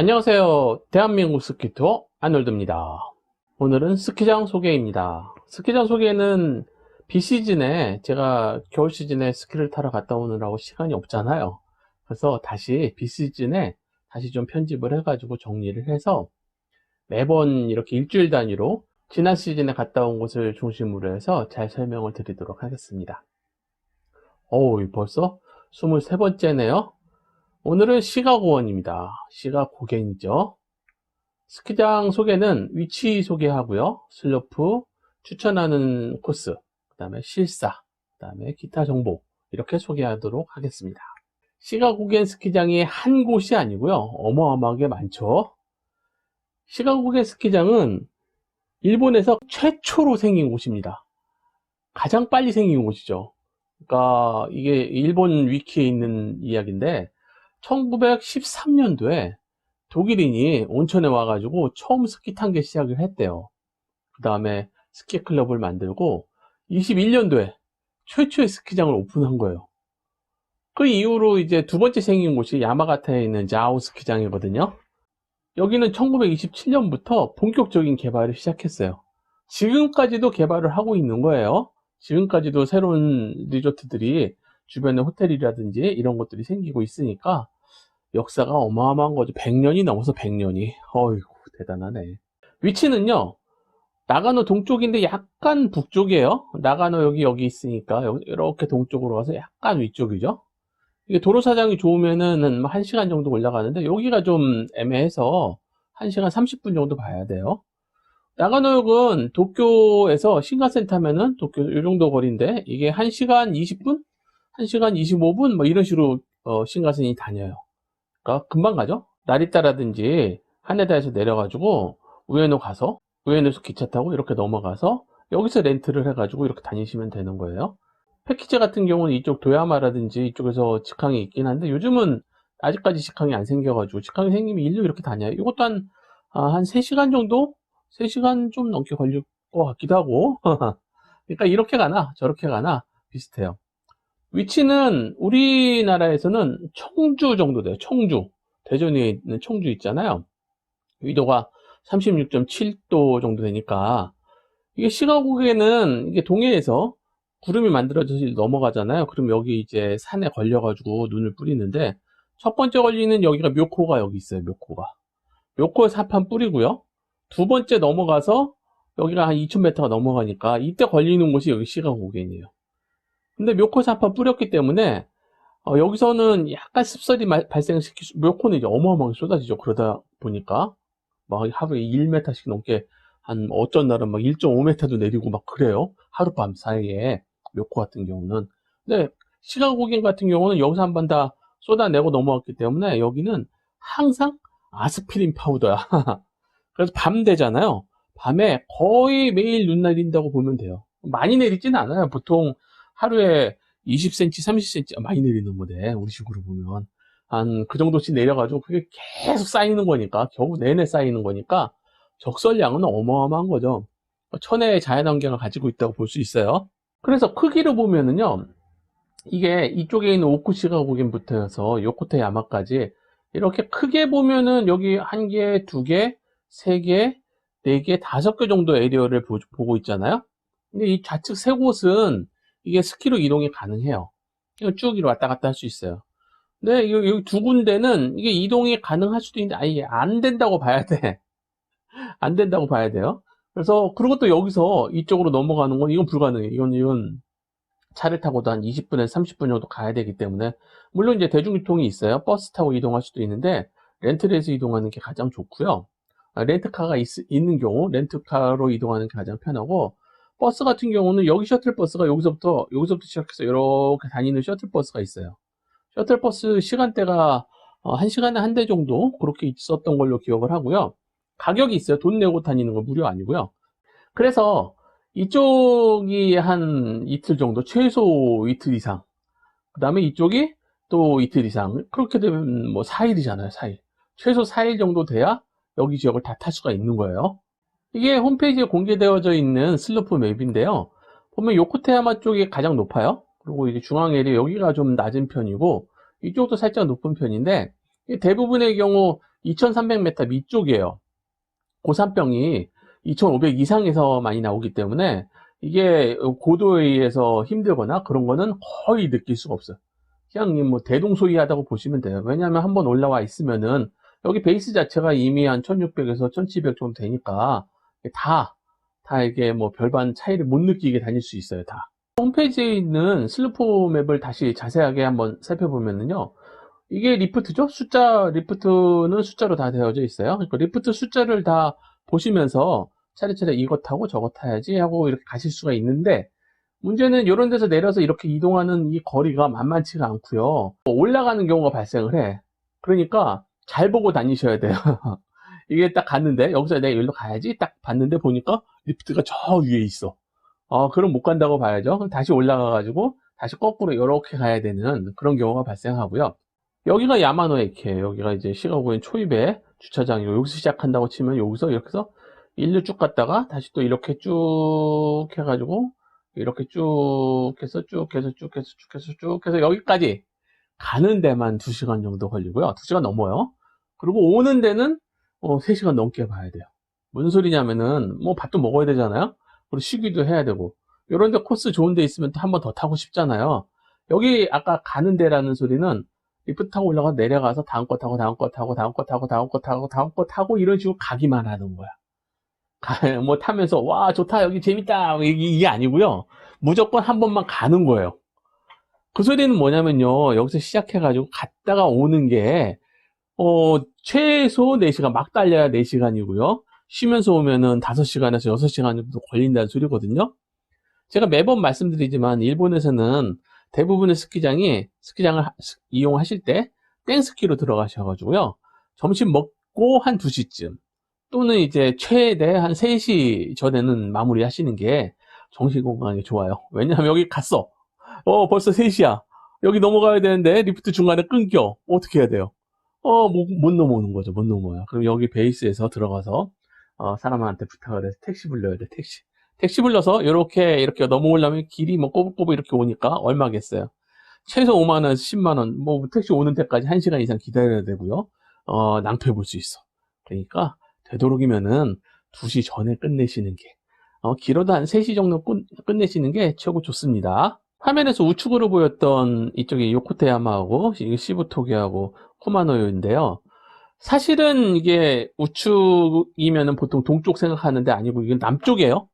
안녕하세요. 대한민국 스키 투어 아놀드입니다. 오늘은 스키장 소개입니다. 스키장 소개는 비시즌에 제가 겨울 시즌에 스키를 타러 갔다 오느라고 시간이 없잖아요. 그래서 다시 비시즌에 다시 좀 편집을 해가지고 정리를 해서 매번 이렇게 일주일 단위로 지난 시즌에 갔다 온 곳을 중심으로 해서 잘 설명을 드리도록 하겠습니다. 어우, 벌써 23번째네요. 오늘은 시가고원입니다. 시가고겐이죠. 스키장 소개는 위치 소개하고요. 슬로프, 추천하는 코스, 그 다음에 실사, 그 다음에 기타 정보 이렇게 소개하도록 하겠습니다. 시가고겐 스키장이 한 곳이 아니고요. 어마어마하게 많죠. 시가고겐 스키장은 일본에서 최초로 생긴 곳입니다. 가장 빨리 생긴 곳이죠. 그러니까 이게 일본 위키에 있는 이야기인데 1913년도에 독일인이 온천에 와가지고 처음 스키 탄 게 시작을 했대요. 그 다음에 스키 클럽을 만들고 21년도에 최초의 스키장을 오픈한 거예요. 그 이후로 이제 두 번째 생긴 곳이 야마가타에 있는 자오 스키장이거든요. 여기는 1927년부터 본격적인 개발을 시작했어요. 지금까지도 개발을 하고 있는 거예요. 지금까지도 새로운 리조트들이 주변에 호텔이라든지 이런 것들이 생기고 있으니까 역사가 어마어마한 거죠. 100년이 넘어서 100년이. 어이구, 대단하네. 위치는요, 나가노 동쪽인데 약간 북쪽이에요. 나가노 여기, 여기 있으니까, 이렇게 동쪽으로 가서 약간 위쪽이죠. 이게 도로사장이 좋으면은 한 1시간 정도 올라가는데, 여기가 좀 애매해서 1시간 30분 정도 봐야 돼요. 나가노역은 도쿄에서 신가센 타면은 도쿄 이 정도 거리인데, 이게 1시간 20분? 1시간 25분? 뭐 이런 식으로 어, 신가센이 다녀요. 그러니까 금방 가죠. 나리따라든지 하네다에서 내려가지고 우에노 가서 우에노에서 기차 타고 이렇게 넘어가서 여기서 렌트를 해가지고 이렇게 다니시면 되는 거예요. 패키지 같은 경우는 이쪽 도야마라든지 이쪽에서 직항이 있긴 한데 요즘은 아직까지 직항이 안 생겨가지고 직항이 생기면 일로 이렇게 다녀요. 이것도 한, 아, 한 3시간 정도? 3시간 좀 넘게 걸릴 것 같기도 하고. 그러니까 이렇게 가나 저렇게 가나 비슷해요. 위치는 우리나라에서는 청주 정도 돼요. 청주. 대전에 있는 청주 있잖아요. 위도가 36.7도 정도 되니까 이게 시가국에는 이게 동해에서 구름이 만들어져서 넘어가잖아요. 그럼 여기 이제 산에 걸려가지고 눈을 뿌리는데 첫 번째 걸리는 여기가 묘코가 여기 있어요. 묘코가. 묘코에 사판 뿌리고요. 두 번째 넘어가서 여기가 한 2000m가 넘어가니까 이때 걸리는 곳이 여기 시가고겐이에요. 근데 묘코 사파 뿌렸기 때문에 어, 여기서는 약간 습설이 수, 묘코는 이제 어마어마하게 쏟아지죠. 그러다 보니까 막 하루에 1m씩 넘게 한 어쩐 날은 막 1.5m도 내리고 막 그래요. 하룻밤 사이에 묘코 같은 경우는. 근데 시가고긴 같은 경우는 여기서 한 번 다 쏟아내고 넘어왔기 때문에 여기는 항상 아스피린 파우더야. 그래서 밤 되잖아요. 밤에 거의 매일 눈 내린다고 보면 돼요. 많이 내리지는 않아요. 보통 하루에 20cm, 30cm 많이 내리는 거네. 우리 식으로 보면. 한 그 정도씩 내려가지고 그게 계속 쌓이는 거니까, 겨우 내내 쌓이는 거니까 적설량은 어마어마한 거죠. 천혜의 자연환경을 가지고 있다고 볼 수 있어요. 그래서 크기를 보면은요, 이게 이쪽에 있는 오쿠시가 고겐부터 해서 요코테 야마까지 이렇게 크게 보면은 여기 한 개, 두 개, 세 개, 네 개, 다섯 개 정도 에리어를 보, 보고 있잖아요. 근데 이 좌측 세 곳은 이게 스키로 이동이 가능해요. 쭉 이렇게 왔다 갔다 할 수 있어요. 근데 여기, 두 군데는 이게 이동이 가능할 수도 있는데 아예 안 된다고 봐야 돼. 안 된다고 봐야 돼요. 그래서 그리고 또 여기서 이쪽으로 넘어가는 건 이건 불가능해요. 이건 이건 차를 타고도 한 20분에서 30분 정도 가야 되기 때문에 물론 이제 대중교통이 있어요. 버스 타고 이동할 수도 있는데 렌트를 해서 이동하는 게 가장 좋고요. 아, 렌트카가 있, 는 경우 렌트카로 이동하는 게 가장 편하고 버스 같은 경우는 여기 셔틀버스가 여기서부터 여기서부터 시작해서 이렇게 다니는 셔틀버스가 있어요. 셔틀버스 시간대가 어, 한 시간에 한 대 정도 그렇게 있었던 걸로 기억을 하고요. 가격이 있어요. 돈 내고 다니는 거 무료 아니고요. 그래서 이쪽이 한 이틀 정도, 최소 이틀 이상. 그 다음에 이쪽이 또 이틀 이상. 그렇게 되면 뭐 4일이잖아요, 4일. 최소 4일 정도 돼야 여기 지역을 다 탈 수가 있는 거예요. 이게 홈페이지에 공개되어져 있는 슬로프 맵인데요. 보면 요코테야마 쪽이 가장 높아요. 그리고 이제 중앙 에리어 여기가 좀 낮은 편이고 이쪽도 살짝 높은 편인데 대부분의 경우 2300m 밑쪽이에요. 고산병이 2500 이상에서 많이 나오기 때문에 이게 고도에 의해서 힘들거나 그런 거는 거의 느낄 수가 없어요. 그냥 뭐 대동소이하다고 보시면 돼요. 왜냐하면 한번 올라와 있으면은 여기 베이스 자체가 이미 한 1600에서 1700 정도 되니까 다, 다 이게 뭐 별반 차이를 못 느끼게 다닐 수 있어요. 다. 홈페이지에 있는 슬로프 맵을 다시 자세하게 한번 살펴보면은요. 이게 리프트죠? 숫자, 리프트는 숫자로 다 되어져 있어요. 그러니까 리프트 숫자를 다 보시면서 차례차례 이것 타고 저것 타야지 하고 이렇게 가실 수가 있는데 문제는 이런 데서 내려서 이렇게 이동하는 이 거리가 만만치가 않고요. 올라가는 경우가 발생을 해. 그러니까 잘 보고 다니셔야 돼요. 이게 딱 갔는데 여기서 내가 여기로 가야지 딱 봤는데 보니까 리프트가 저 위에 있어. 어, 그럼 못 간다고 봐야죠. 그럼 다시 올라가 가지고 다시 거꾸로 이렇게 가야 되는 그런 경우가 발생하고요. 여기가 야마노 에키예요. 여기가 이제 시가고엔 초입에 주차장이고 여기서 시작한다고 치면 여기서 이렇게 해서 일로 쭉 갔다가 다시 또 이렇게 쭉 해가지고 이렇게 쭉 해서 쭉 해서 쭉 해서 쭉 해서 쭉 해서 여기까지 가는 데만 2시간 정도 걸리고요. 2시간 넘어요. 그리고 오는 데는 어, 3시간 넘게 봐야 돼요. 무슨 소리냐면은 뭐 밥도 먹어야 되잖아요. 그리고 쉬기도 해야 되고 이런 데 코스 좋은 데 있으면 또 한 번 더 타고 싶잖아요. 여기 아까 가는 데라는 소리는 리프트 타고 올라가 내려가서 다음 거 타고 다음 거 타고 다음 거 타고 다음 거 타고 다음 거 타고 이런 식으로 가기만 하는 거야. 가- 뭐 타면서 와 좋다 여기 재밌다 이게, 이게 아니고요. 무조건 한 번만 가는 거예요. 그 소리는 뭐냐면요. 여기서 시작해가지고 갔다가 오는 게 어, 최소 4시간 막 달려야 4시간이고요. 쉬면서 오면은 5시간에서 6시간 정도 걸린다는 소리거든요. 제가 매번 말씀드리지만 일본에서는 대부분의 스키장이 스키장을 하- 스- 이용하실 때 땡스키로 들어가셔가지고요. 점심 먹고 한 2시쯤 또는 이제 최대 한 3시 전에는 마무리 하시는 게 정신 건강에 좋아요. 왜냐하면 여기 갔어. 어, 벌써 3시야. 여기 넘어가야 되는데 리프트 중간에 끊겨. 어떻게 해야 돼요? 어, 못, 못 넘어오는 거죠. 못 넘어요. 그럼 여기 베이스에서 들어가서 어, 사람한테 부탁을 해서 택시 불러야 돼. 택시. 택시 불러서 이렇게 이렇게 넘어오려면 길이 뭐 꼬불꼬불 이렇게 오니까 얼마겠어요? 최소 5만 원에서 10만 원. 뭐 택시 오는 데까지 1시간 이상 기다려야 되고요. 어, 낭패 볼 수 있어. 그러니까 되도록이면은 2시 전에 끝내시는 게 어, 길어도 한 3시 정도 끝, 끝내시는 게 최고 좋습니다. 화면에서 우측으로 보였던 이쪽이 요코테야마하고 시부토기하고 코마노요인데요. 사실은 이게 우측이면은 보통 동쪽 생각하는데 아니고 이건 남쪽이에요.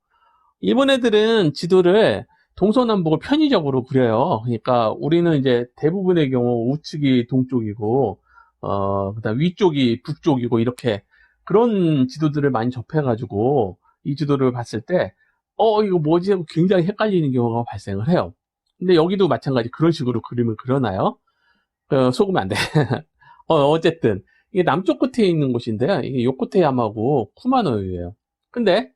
일본 애들은 지도를 동서남북을 편의적으로 그려요. 그러니까 우리는 이제 대부분의 경우 우측이 동쪽이고 어 그다음 위쪽이 북쪽이고 이렇게 그런 지도들을 많이 접해가지고 이 지도를 봤을 때 어 이거 뭐지 하고 굉장히 헷갈리는 경우가 발생을 해요. 근데 여기도 마찬가지 그런 식으로 그림을 그려놔요. 어, 속으면 안 돼. 어, 어쨌든 이게 남쪽 끝에 있는 곳인데요. 이게 요코테야마고 쿠마노유예요. 근데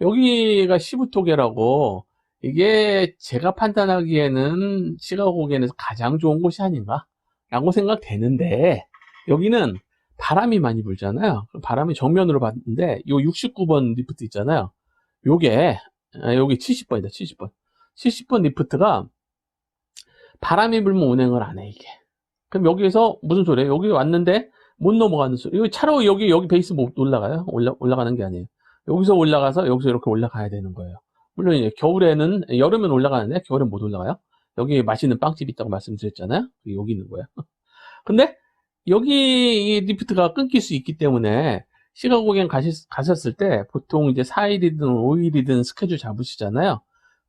여기가 시부토게라고 이게 제가 판단하기에는 시가고겐에서 가장 좋은 곳이 아닌가 라고 생각되는데 여기는 바람이 많이 불잖아요. 바람이 정면으로 봤는데 요 69번 리프트 있잖아요. 요게 아, 여기 70번이다. 70번. 70번 리프트가 바람이 불면 운행을 안 해, 이게. 그럼 여기에서 무슨 소리예요? 여기 왔는데 못 넘어가는 소리. 이거 차로 여기, 여기 베이스 못 올라가요? 올라, 올라가는 게 아니에요. 여기서 올라가서 여기서 이렇게 올라가야 되는 거예요. 물론 이제 겨울에는, 여름엔 올라가는데 겨울엔 못 올라가요. 여기 맛있는 빵집 있다고 말씀드렸잖아요. 여기 있는 거예요. 근데 여기 이 리프트가 끊길 수 있기 때문에 시가고행 가셨, 가셨을 때 보통 이제 4일이든 5일이든 스케줄 잡으시잖아요.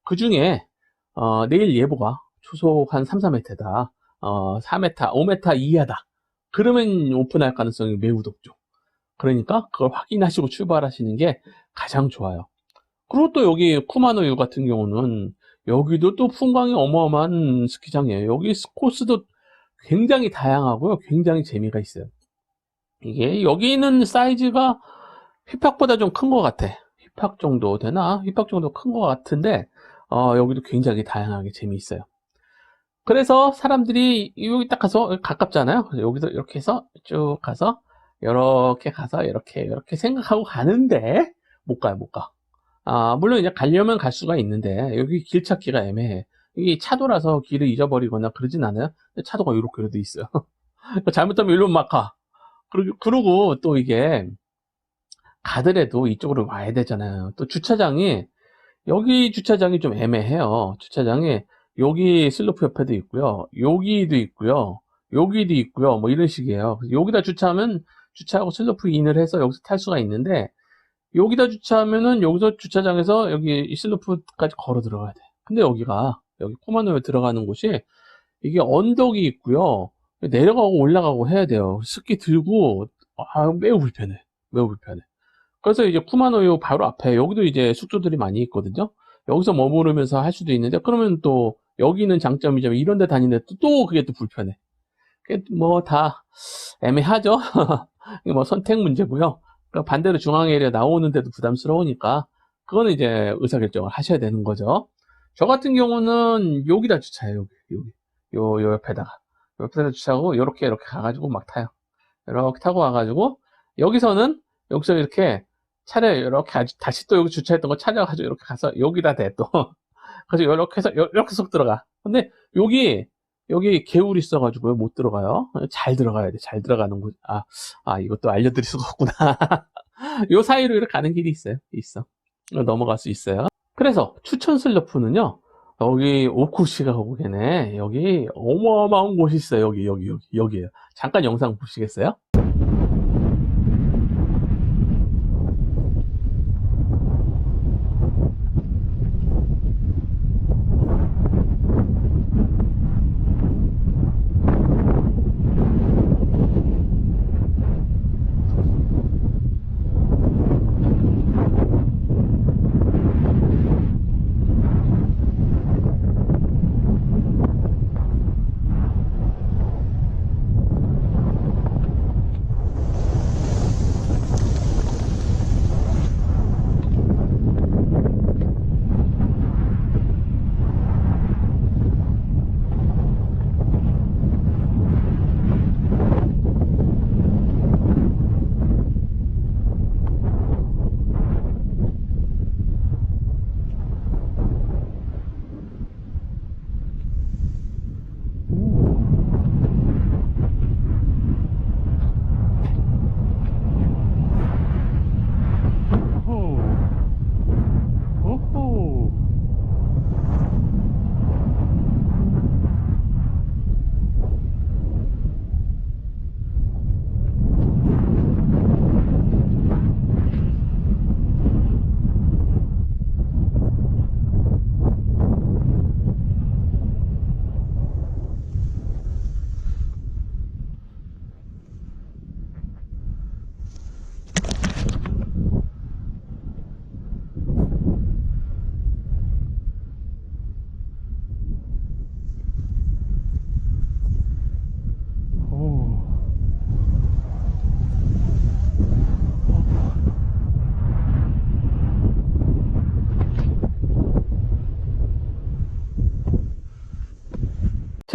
그 중에 어, 내일 예보가 초속 한 3, 4m다. 어, 4m, 5m 이하다. 그러면 오픈할 가능성이 매우 높죠. 그러니까 그걸 확인하시고 출발하시는 게 가장 좋아요. 그리고 또 여기 쿠마노유 같은 경우는 여기도 또 풍광이 어마어마한 스키장이에요. 여기 코스도 굉장히 다양하고요. 굉장히 재미가 있어요. 이게 여기 있는 사이즈가 휘팍보다 좀 큰 것 같아. 휘팍 정도 되나? 휘팍 정도 큰 것 같은데 어, 여기도 굉장히 다양하게 재미있어요. 그래서 사람들이 여기 딱 가서 가깝잖아요. 여기서 이렇게 해서 쭉 가서 이렇게 가서 이렇게 이렇게 생각하고 가는데 못 가요, 못 가. 아, 물론 이제 가려면 갈 수가 있는데 여기 길 찾기가 애매해. 이게 차도라서 길을 잊어버리거나 그러진 않아요. 차도가 이렇게라도 있어요. 잘못하면 일로 막 가. 그리고, 그리고 또 이게 가더라도 이쪽으로 와야 되잖아요. 또 주차장이 여기 주차장이 좀 애매해요. 주차장이 여기 슬로프 옆에도 있고요. 여기도 있고요. 여기도 있고요. 뭐 이런 식이에요. 여기다 주차하면 주차하고 슬로프 인을 해서 여기서 탈 수가 있는데 여기다 주차하면은 여기서 주차장에서 여기 이 슬로프까지 걸어 들어가야 돼. 근데 여기가 여기 코마노에 들어가는 곳이 이게 언덕이 있고요. 내려가고 올라가고 해야 돼요. 스키 들고 아, 매우 불편해. 매우 불편해. 그래서 이제 쿠마노요 바로 앞에 여기도 이제 숙소들이 많이 있거든요. 여기서 머무르면서 할 수도 있는데 그러면 또 여기는 장점이지만 이런 데 다니는데 또, 또 그게 또 불편해. 뭐다 애매하죠. 뭐 선택 문제고요. 그러니까 반대로 중앙에리아 나오는데도 부담스러우니까 그거는 이제 의사결정을 하셔야 되는 거죠. 저 같은 경우는 여기다 주차해요. 여기 요, 요 옆에다가 옆에다 주차하고 요렇게 이렇게 가가지고 막 타요. 이렇게 타고 와가지고 여기서는 여기서 이렇게 차를 이렇게 다시 또 여기 주차했던 거 찾아가지고 이렇게 가서 여기다 대 또. 그래서 이렇게 해서 요- 이렇게 쏙 들어가. 근데 여기 여기 개울 있어가지고 못 들어가요. 잘 들어가야 돼. 잘 들어가는 곳. 아, 아 이것도 알려드릴 수가 없구나. 요 사이로 이렇게 가는 길이 있어요. 있어. 넘어갈 수 있어요. 그래서 추천 슬로프는요. 여기 오쿠시가 거기네. 여기 어마어마한 곳이 있어요. 여기 여기 여기 여기에요. 잠깐 영상 보시겠어요?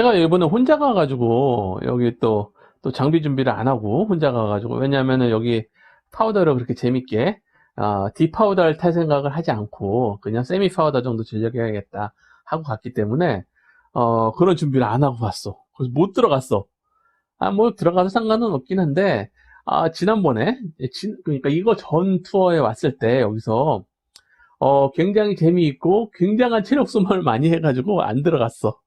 제가 이번에 혼자 가가지고 여기 또, 또 장비 준비를 안 하고 혼자 가가지고 왜냐면은 여기 파우더를 그렇게 재밌게 아, 디파우더를 탈 생각을 하지 않고 그냥 세미 파우더 정도 즐겨야겠다 하고 갔기 때문에 어, 그런 준비를 안 하고 갔어. 그래서 못 들어갔어. 아, 뭐 들어가도 상관은 없긴 한데 아, 지난번에 진- 그러니까 이거 전 투어에 왔을 때 여기서 어, 굉장히 재미있고 굉장한 체력 소모를 많이 해가지고 안 들어갔어.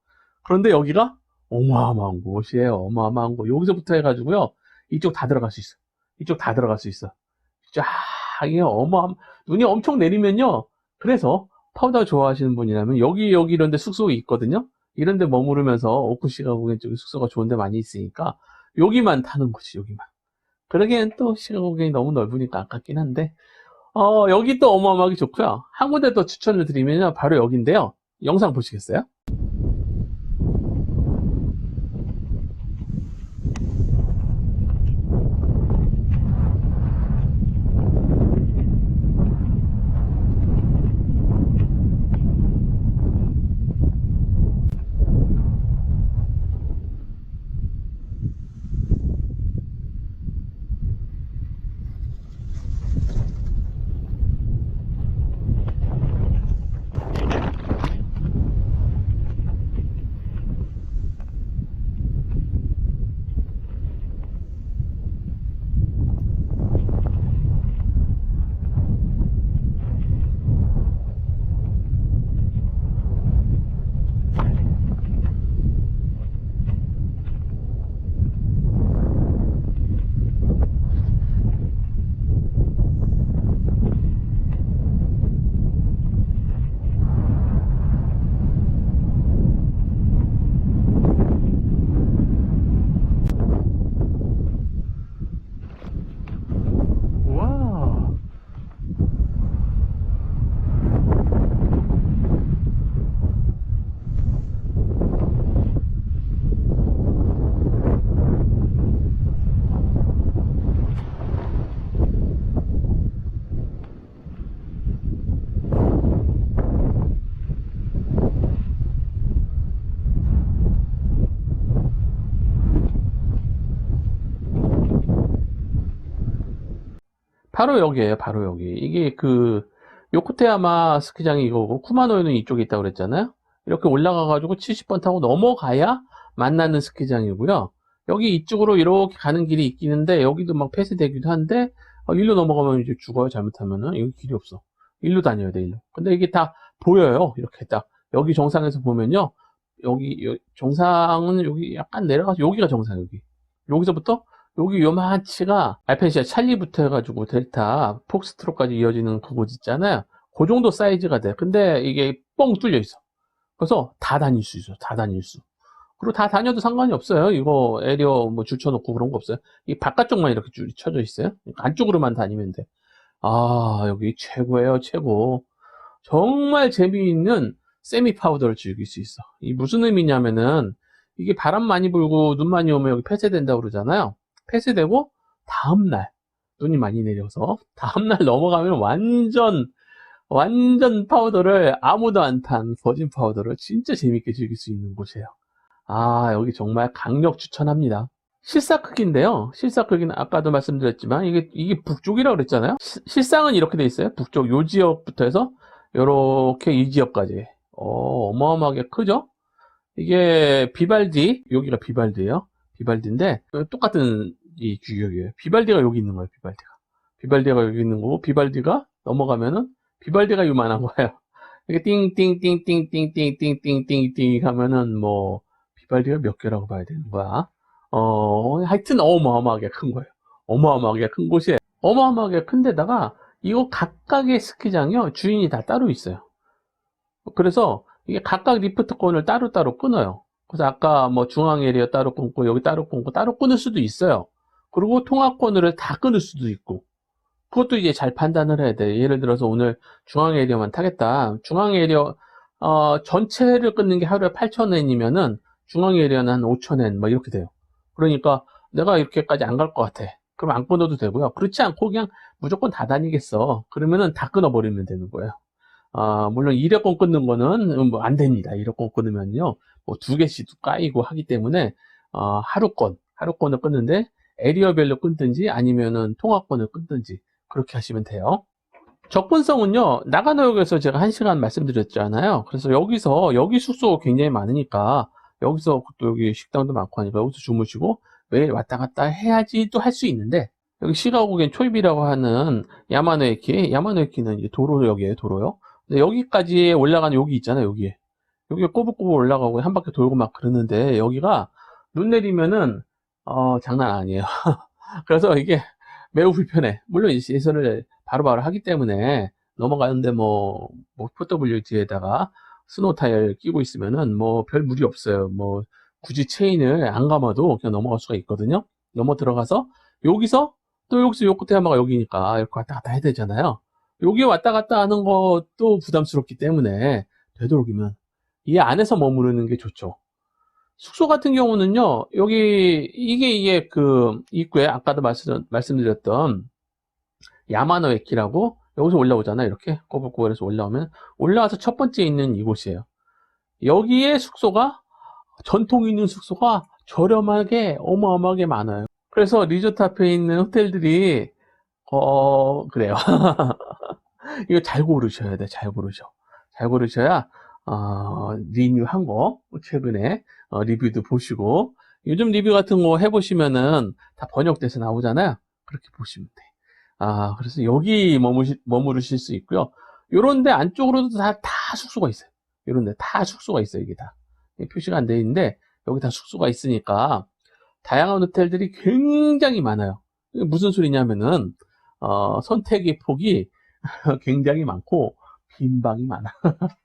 그런데 여기가 어마어마한 곳이에요. 어마어마한 곳. 여기서부터 해가지고요. 이쪽 다 들어갈 수 있어. 이쪽 다 들어갈 수 있어. 쫙, 이게 어마어마, 눈이 엄청 내리면요. 그래서 파우더 좋아하시는 분이라면 여기, 여기 이런 데 숙소가 있거든요. 이런 데 머무르면서 오쿠시가 고겐 쪽에 숙소가 좋은 데 많이 있으니까 여기만 타는 거지, 여기만. 그러기엔 또 시가고겐이 너무 넓으니까 아깝긴 한데, 어, 여기 또 어마어마하게 좋고요. 한 군데 더 추천을 드리면요. 바로 여기인데요. 영상 보시겠어요? 바로 여기에요, 바로 여기. 이게 그, 요코테야마 스키장이 이거고, 쿠마노에는 이쪽에 있다고 그랬잖아요? 이렇게 올라가가지고 70번 타고 넘어가야 만나는 스키장이고요. 여기 이쪽으로 이렇게 가는 길이 있기는데, 여기도 막 폐쇄되기도 한데, 어, 일로 넘어가면 이제 죽어요, 잘못하면은. 여기 길이 없어. 일로 다녀야 돼, 일로. 근데 이게 다 보여요, 이렇게 딱. 여기 정상에서 보면요. 여기, 여- 정상은 여기 약간 내려가서, 여기가 정상, 여기. 여기서부터 여기 요만치가 알펜시아 찰리부터 해가지고 델타 폭스트로까지 이어지는 그곳 있잖아요. 그 정도 사이즈가 돼. 근데 이게 뻥 뚫려 있어. 그래서 다 다닐 수 있어. 다 다닐 수. 그리고 다 다녀도 상관이 없어요. 이거 에리어 뭐 줄 쳐놓고 그런 거 없어요. 이 바깥쪽만 이렇게 줄이 쳐져 있어요. 안쪽으로만 다니면 돼. 아, 여기 최고예요. 최고. 정말 재미있는 세미 파우더를 즐길 수 있어. 이 무슨 의미냐면은 이게 바람 많이 불고 눈 많이 오면 여기 폐쇄된다고 그러잖아요. 폐쇄되고 다음날 눈이 많이 내려서 다음날 넘어가면 완전 완전 파우더를 아무도 안 탄 버진 파우더를 진짜 재밌게 즐길 수 있는 곳이에요. 아 여기 정말 강력 추천합니다. 실사 크기인데요. 실사 크기는 아까도 말씀드렸지만 이게 이게 북쪽이라고 그랬잖아요. 시- 실상은 이렇게 돼 있어요. 북쪽 요 지역부터 해서 요렇게 이 지역까지 어, 어마어마하게 크죠. 이게 비발디 여기가 비발디예요. 비발디인데 똑같은 이 규격이에요. 비발디가 여기 있는 거예요. 비발디가. 비발디가 여기 있는 거고 비발디가 넘어가면은 비발디가 요만한 거예요. 이게 띵띵띵띵띵띵띵띵띵띵 하면은 뭐 비발디가 몇 개라고 봐야 되는 거야. 어 하여튼 어마어마하게 큰 거예요. 어마어마하게 큰 곳이에요. 어마어마하게 큰 데다가 이거 각각의 스키장이요 주인이 다 따로 있어요. 그래서 이게 각각 리프트권을 따로따로 끊어요. 그래서 아까 뭐 중앙 에리어 따로 끊고 여기 따로 끊고 따로 끊을 수도 있어요. 그리고 통합권을 다 끊을 수도 있고 그것도 이제 잘 판단을 해야 돼. 예를 들어서 오늘 중앙 에리어만 타겠다. 중앙 에리어 어, 전체를 끊는 게 하루에 8,000엔이면은 중앙 에리어는 한 5,000엔 뭐 이렇게 돼요. 그러니까 내가 이렇게까지 안 갈 것 같아. 그럼 안 끊어도 되고요. 그렇지 않고 그냥 무조건 다 다니겠어. 그러면은 다 끊어버리면 되는 거예요. 아, 물론 1회권 끊는 거는 뭐 안 됩니다. 1회권 끊으면요. 뭐 두 개씩 까이고 하기 때문에 어, 하루권, 하루권을 끊는데 에리어별로 끊든지 아니면은 통합권을 끊든지 그렇게 하시면 돼요. 접근성은요, 나가노역에서 제가 한 시간 말씀드렸잖아요. 그래서 여기서, 여기 숙소 굉장히 많으니까, 여기서 또 여기 식당도 많고 하니까 여기서 주무시고 매일 왔다 갔다 해야지 또 할 수 있는데, 여기 시가고겐 초입이라고 하는 야마노에키, 야마노에키는 도로역이에요, 도로요. 여기까지 올라가는 여기 있잖아요, 여기에. 여기가 꼬불꼬불 올라가고 한 바퀴 돌고 막 그러는데, 여기가 눈 내리면은, 어, 장난 아니에요. 그래서 이게 매우 불편해. 물론 예선을 바로바로 하기 때문에 넘어가는데 뭐, 뭐, FWG에다가 스노우 타이어를 끼고 있으면은 뭐 별 무리 없어요. 뭐, 굳이 체인을 안 감아도 그냥 넘어갈 수가 있거든요. 넘어 들어가서 여기서 또 여기서 요코테야마가 여기니까 이렇게 왔다 갔다 해야 되잖아요. 여기 왔다 갔다 하는 것도 부담스럽기 때문에 되도록이면 이 안에서 머무르는 게 좋죠. 숙소 같은 경우는요, 여기, 이게, 이게 그, 입구에, 아까도 말씀, 말씀드렸던, 야마노에키라고, 여기서 올라오잖아요. 이렇게, 꼬불꼬불해서 올라오면, 올라와서 첫 번째 있는 이곳이에요. 여기에 숙소가, 전통 있는 숙소가 저렴하게, 어마어마하게 많아요. 그래서 리조트 앞에 있는 호텔들이, 어, 그래요. 이거 잘 고르셔야 돼, 잘 고르셔. 잘 고르셔야, 어, 리뉴 한 거, 최근에, 어, 리뷰도 보시고 요즘 리뷰 같은 거 해보시면은 다 번역돼서 나오잖아요. 그렇게 보시면 돼. 아 그래서 여기 머무시, 머무르실 수 있고요. 요런데 안쪽으로도 다, 다 숙소가 있어요. 요런데 다 숙소가 있어요. 이게 다 표시가 안 돼 있는데 여기 다 숙소가 있으니까 다양한 호텔들이 굉장히 많아요. 무슨 소리냐면은 어, 선택의 폭이 굉장히 많고 빈 방이 많아.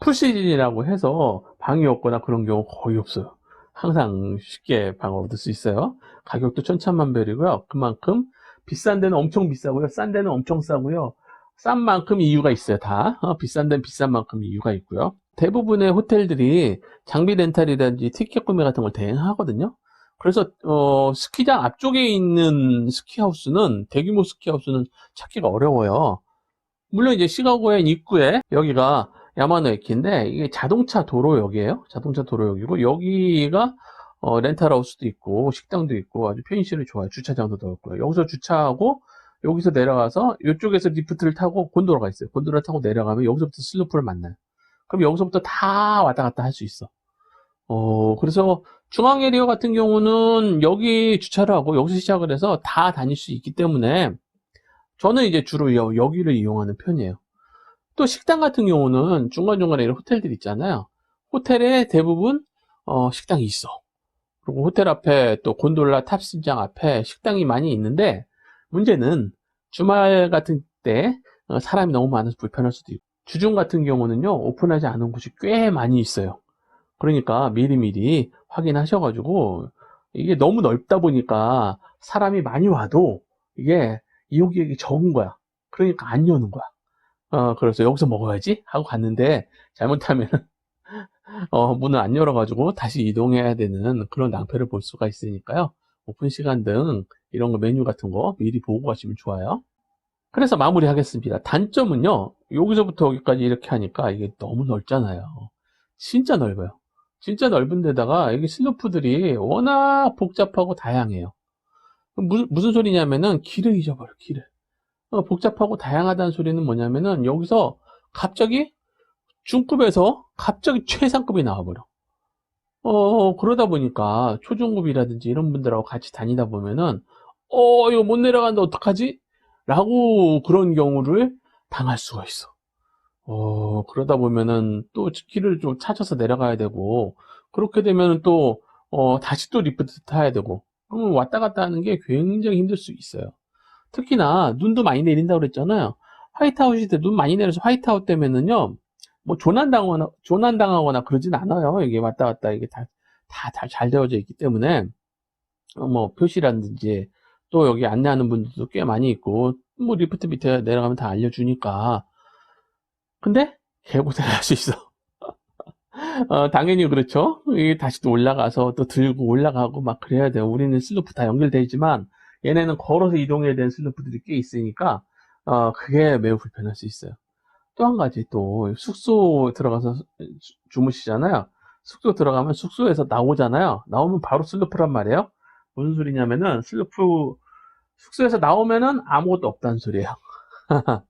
풀시즌이라고 해서 방이 없거나 그런 경우 거의 없어요. 항상 쉽게 방을 얻을 수 있어요. 가격도 천차만별이고요. 그만큼 비싼 데는 엄청 비싸고요. 싼 데는 엄청 싸고요. 싼 만큼 이유가 있어요. 다 어, 비싼 데는 비싼 만큼 이유가 있고요. 대부분의 호텔들이 장비 렌탈이라든지 티켓 구매 같은 걸 대행하거든요. 그래서 어, 스키장 앞쪽에 있는 스키하우스는 대규모 스키하우스는 찾기가 어려워요. 물론 이제 시카고엔 입구에 여기가 야마노에키인데 이게 자동차 도로역이에요. 자동차 도로역이고 여기가 어, 렌탈하우스도 있고 식당도 있고 아주 편의시설이 좋아요. 주차장도 넓고요. 여기서 주차하고 여기서 내려가서 이쪽에서 리프트를 타고 곤도라가 있어요. 곤도라 타고 내려가면 여기서부터 슬로프를 만나요. 그럼 여기서부터 다 왔다 갔다 할 수 있어. 어, 그래서 중앙 에리어 같은 경우는 여기 주차를 하고 여기서 시작을 해서 다 다닐 수 있기 때문에 저는 이제 주로 여, 여기를 이용하는 편이에요. 또 식당 같은 경우는 중간중간에 이런 호텔들 있잖아요. 호텔에 대부분 어, 식당이 있어. 그리고 호텔 앞에 또 곤돌라 탑승장 앞에 식당이 많이 있는데 문제는 주말 같은 때 어, 사람이 너무 많아서 불편할 수도 있고 주중 같은 경우는요 오픈하지 않은 곳이 꽤 많이 있어요. 그러니까 미리미리 확인하셔가지고 이게 너무 넓다 보니까 사람이 많이 와도 이게 이용객이 적은 거야. 그러니까 안 여는 거야. 어, 그래서 여기서 먹어야지 하고 갔는데 잘못하면 어, 문을 안 열어가지고 다시 이동해야 되는 그런 낭패를 볼 수가 있으니까요. 오픈 시간 등 이런 거 메뉴 같은 거 미리 보고 가시면 좋아요. 그래서 마무리 하겠습니다. 단점은요, 여기서부터 여기까지 이렇게 하니까 이게 너무 넓잖아요. 진짜 넓어요. 진짜 넓은 데다가 여기 슬로프들이 워낙 복잡하고 다양해요. 무슨, 무슨 소리냐면은 길을 잊어버려, 길을. 어, 복잡하고 다양하다는 소리는 뭐냐면은 여기서 갑자기 중급에서 갑자기 최상급이 나와버려. 어, 그러다 보니까 초중급이라든지 이런 분들하고 같이 다니다 보면은, 어, 이거 못 내려간다, 어떡하지? 라고 그런 경우를 당할 수가 있어. 어, 그러다 보면은 또 길을 좀 찾아서 내려가야 되고, 그렇게 되면은 또, 어, 다시 또 리프트 타야 되고, 그러면 왔다 갔다 하는 게 굉장히 힘들 수 있어요. 특히나 눈도 많이 내린다고 그랬잖아요. 화이트아웃일 때눈 많이 내려서 화이트아웃 되면은요, 뭐 조난당하거나 조난당하거나 그러진 않아요. 이게 왔다 갔다 이게 다다잘 되어져 있기 때문에 어, 뭐 표시라든지 또 여기 안내하는 분들도 꽤 많이 있고 뭐 리프트 밑에 내려가면 다 알려주니까 근데 개고생을 할수 있어. 어, 당연히 그렇죠. 이게 다시 또 올라가서 또 들고 올라가고 막 그래야 돼요. 우리는 슬로프 다 연결되어 있지만 얘네는 걸어서 이동해야 되는 슬로프들이 꽤 있으니까 어, 그게 매우 불편할 수 있어요. 또 한 가지 또 숙소 들어가서 주- 주무시잖아요. 숙소 들어가면 숙소에서 나오잖아요. 나오면 바로 슬로프란 말이에요. 무슨 소리냐면은 슬로프 숙소에서 나오면은 아무것도 없다는 소리예요.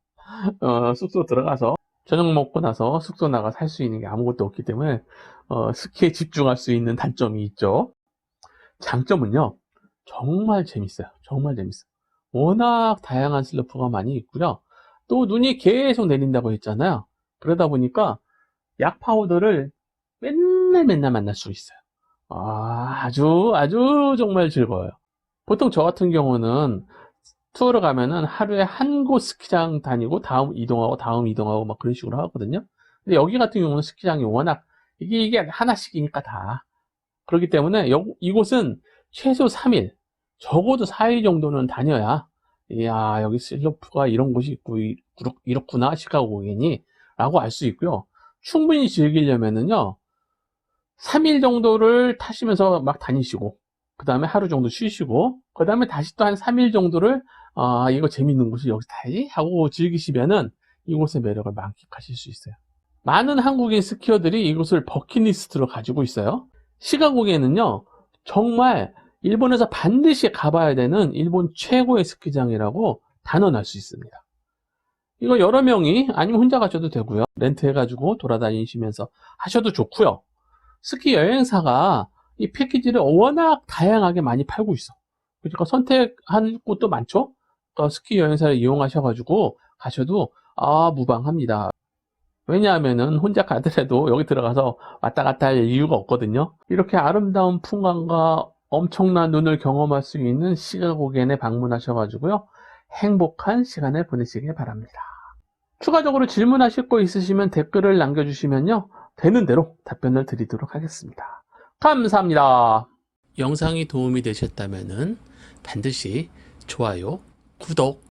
어, 숙소 들어가서 저녁 먹고 나서 숙소 나가 살 수 있는 게 아무것도 없기 때문에 어, 스키에 집중할 수 있는 단점이 있죠. 장점은요. 정말 재밌어요. 정말 재밌어요. 워낙 다양한 슬로프가 많이 있고요. 또 눈이 계속 내린다고 했잖아요. 그러다 보니까 약 파우더를 맨날 맨날 만날 수 있어요. 아, 아주 아주 정말 즐거워요. 보통 저 같은 경우는 투어를 가면은 하루에 한 곳 스키장 다니고 다음 이동하고 다음 이동하고 막 그런 식으로 하거든요. 근데 여기 같은 경우는 스키장이 워낙 이게 이게 하나씩이니까 다 그렇기 때문에 여- 이곳은 최소 3일, 적어도 4일 정도는 다녀야 이야 여기 슬로프가 이런 곳이 있고 이렇구나 시카고 고객이 라고 알 수 있고요. 충분히 즐기려면은요 3일 정도를 타시면서 막 다니시고 그 다음에 하루 정도 쉬시고 그 다음에 다시 또 한 3일 정도를 아 이거 재밌는 곳이 여기 다지 하고 즐기시면은 이곳의 매력을 만끽하실 수 있어요. 많은 한국인 스키어들이 이곳을 버킷리스트로 가지고 있어요. 시카고에는요 정말 일본에서 반드시 가봐야 되는 일본 최고의 스키장이라고 단언할 수 있습니다. 이거 여러 명이 아니면 혼자 가셔도 되고요. 렌트해가지고 돌아다니시면서 하셔도 좋고요. 스키 여행사가 이 패키지를 워낙 다양하게 많이 팔고 있어. 그러니까 선택한 곳도 많죠. 그러니까 스키 여행사를 이용하셔가지고 가셔도 아 무방합니다. 왜냐하면은 혼자 가더라도 여기 들어가서 왔다 갔다 할 이유가 없거든요. 이렇게 아름다운 풍광과 엄청난 눈을 경험할 수 있는 시가고겐에 방문하셔가지고요. 행복한 시간을 보내시길 바랍니다. 추가적으로 질문하실 거 있으시면 댓글을 남겨주시면요. 되는 대로 답변을 드리도록 하겠습니다. 감사합니다. 영상이 도움이 되셨다면 반드시 좋아요, 구독,